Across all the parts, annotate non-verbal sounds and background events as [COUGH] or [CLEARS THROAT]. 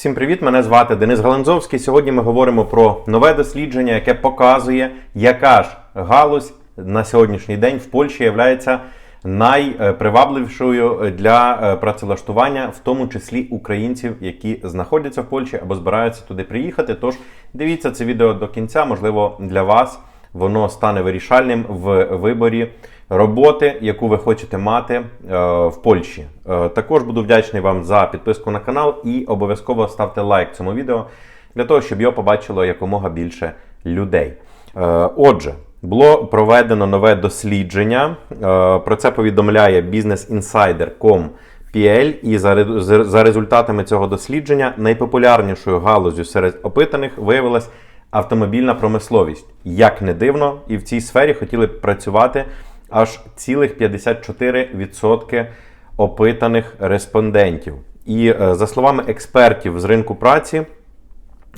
Всім привіт! Мене звати Денис Галанзовський. Сьогодні ми говоримо про нове дослідження, яке показує, яка ж галузь на сьогоднішній день в Польщі є найпривабливішою для е, працевлаштування, в тому числі українців, які знаходяться в Польщі або збираються туди приїхати. Тож дивіться це відео до кінця. Можливо, для вас воно стане вирішальним в виборі роботи, яку ви хочете мати е, в Польщі. Е, Також буду вдячний вам за підписку на канал і обов'язково ставте лайк цьому відео для того, щоб його побачило якомога більше людей. Е, Отже, було проведено нове дослідження. Про це повідомляє businessinsider.com.pl і за результатами цього дослідження найпопулярнішою галузю серед опитаних виявилась автомобільна промисловість. Як не дивно, і в цій сфері хотіли б працювати аж цілих 54% опитаних респондентів. І е, за словами експертів з ринку праці,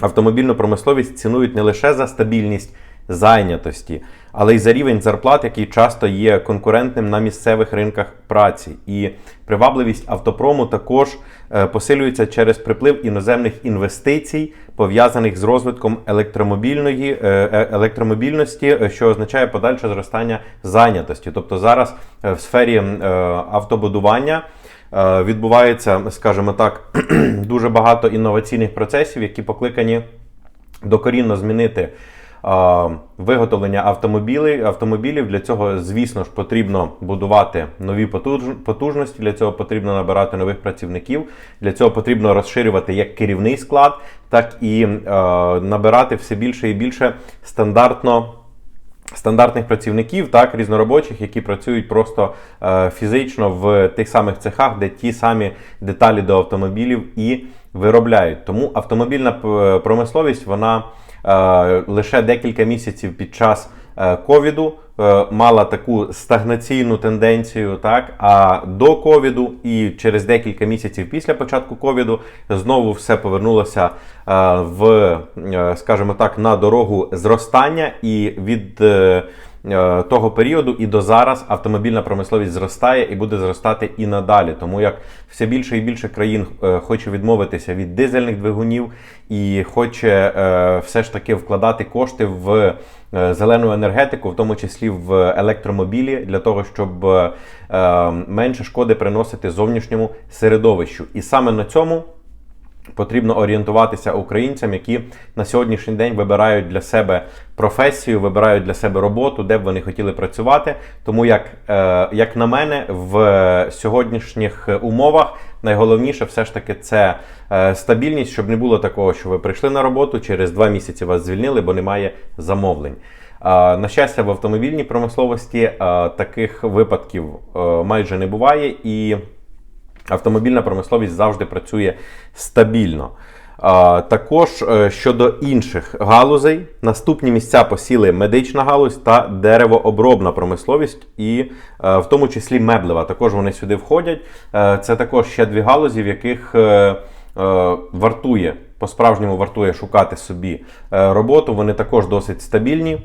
автомобільну промисловість цінують не лише за стабільність зайнятості, але й за рівень зарплат, який часто є конкурентним на місцевих ринках праці. І привабливість автопрому також е, посилюється через приплив іноземних інвестицій, пов'язаних з розвитком електромобільної е, е, електромобільності, що означає подальше зростання зайнятості. Тобто зараз в сфері автобудування. Відбувається, скажімо так, [CLEARS THROAT] дуже багато інноваційних процесів, які покликані докорінно змінити виготовлення автомобілів. автомобілів. Для цього, звісно ж, потрібно будувати нові потуж- потужності. Для цього потрібно набирати нових працівників. Для цього потрібно розширювати як керівний склад, так і е, набирати все більше і більше стандартно стандартних працівників, так, різноробочих, які працюють просто е, фізично в тих самих цехах, де ті самі деталі до автомобілів і виробляють. Тому автомобільна промисловість вона е, лише декілька місяців під час е, ковіду е, мала таку стагнаційну тенденцію, так а до ковіду і через декілька місяців після початку ковіду знову все повернулося е, в, е, скажімо так, на дорогу зростання і від. Е, Того періоду і до зараз автомобільна промисловість зростає і буде зростати і надалі, тому як все більше і більше країн е, хоче відмовитися від дизельних двигунів і хоче е, все ж таки вкладати кошти в зелену енергетику, в тому числі в електромобілі, для того, щоб е, е, менше шкоди приносити зовнішньому середовищу. І саме на цьому потрібно орієнтуватися українцям, які на сьогоднішній день вибирають для себе професію, вибирають для себе роботу, де б вони хотіли працювати. Тому, як, е, як на мене, в сьогоднішніх умовах найголовніше все ж таки це е, стабільність, щоб не було такого, що ви прийшли на роботу, через два місяці вас звільнили, бо немає замовлень. Е, На щастя, в автомобільній промисловості таких випадків майже не буває, і автомобільна промисловість завжди працює стабільно. Також е, щодо інших галузей, наступні місця посіли медична галузь та деревообробна промисловість, і е, в тому числі меблева. Також вони сюди входять. Е, Це також ще дві галузі, в яких вартує по-справжньому вартує шукати собі роботу. Вони також досить стабільні.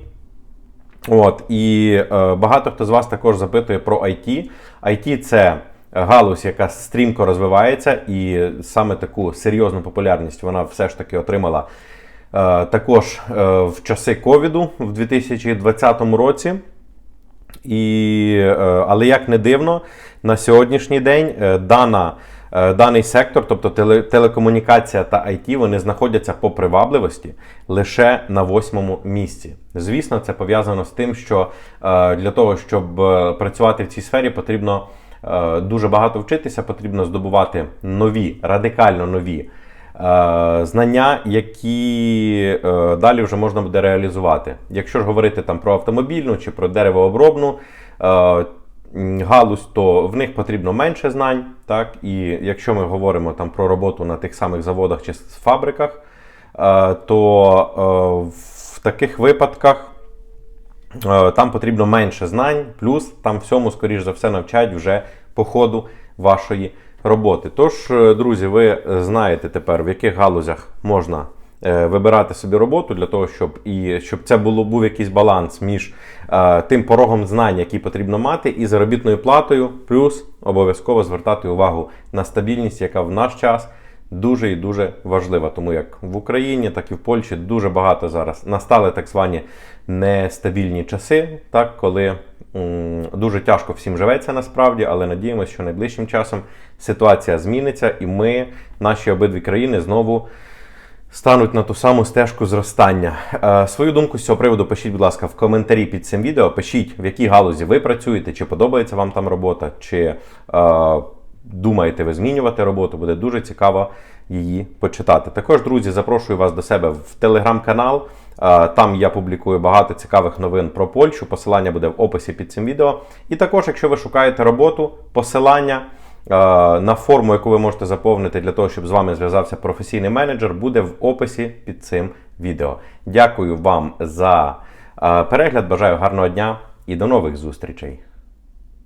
От, і багато хто з вас також запитує про IT. IT – це галузь, яка стрімко розвивається, і саме таку серйозну популярність вона все ж таки отримала е, також е, в часи ковіду в 2020 році. І, е, але як не дивно, на сьогоднішній день дана, даний сектор, тобто теле, телекомунікація та IT, вони знаходяться по привабливості лише на восьмому місці. Звісно, це пов'язано з тим, що для того, щоб працювати в цій сфері, потрібно дуже багато вчитися, потрібно здобувати нові, радикально нові е, знання, які е, далі вже можна буде реалізувати. Якщо ж говорити там про автомобільну чи про деревообробну е, галузь, то в них потрібно менше знань. Так? І якщо ми говоримо там про роботу на тих самих заводах чи фабриках, е, то е, в таких випадках Е, Там потрібно менше знань, плюс там всьому, скоріш за все, навчають вже по ходу вашої роботи. Тож, е, друзі, ви е, знаєте тепер, в яких галузях можна е, вибирати собі роботу для того, щоб і щоб це було був якийсь баланс між е, тим порогом знань, який потрібно мати, і заробітною платою, плюс обов'язково звертати увагу на стабільність, яка в наш час дуже і дуже важлива, тому як в Україні, так і в Польщі дуже багато зараз настали так звані нестабільні часи, так, коли м, дуже тяжко всім живеться насправді, але надіємося, що найближчим часом ситуація зміниться, і ми, наші обидві країни, знову стануть на ту саму стежку зростання. Е, свою думку з цього приводу пишіть, будь ласка, в коментарі під цим відео. Пишіть, в якій галузі ви працюєте, чи подобається вам там робота, чи е, думаєте ви змінювати роботу. Буде дуже цікаво її почитати. Також, друзі, запрошую вас до себе в телеграм-канал. Там я публікую багато цікавих новин про Польщу. Посилання буде в описі під цим відео. І також, якщо ви шукаєте роботу, посилання на форму, яку ви можете заповнити для того, щоб з вами зв'язався професійний менеджер, буде в описі під цим відео. Дякую вам за перегляд. Бажаю гарного дня і до нових зустрічей.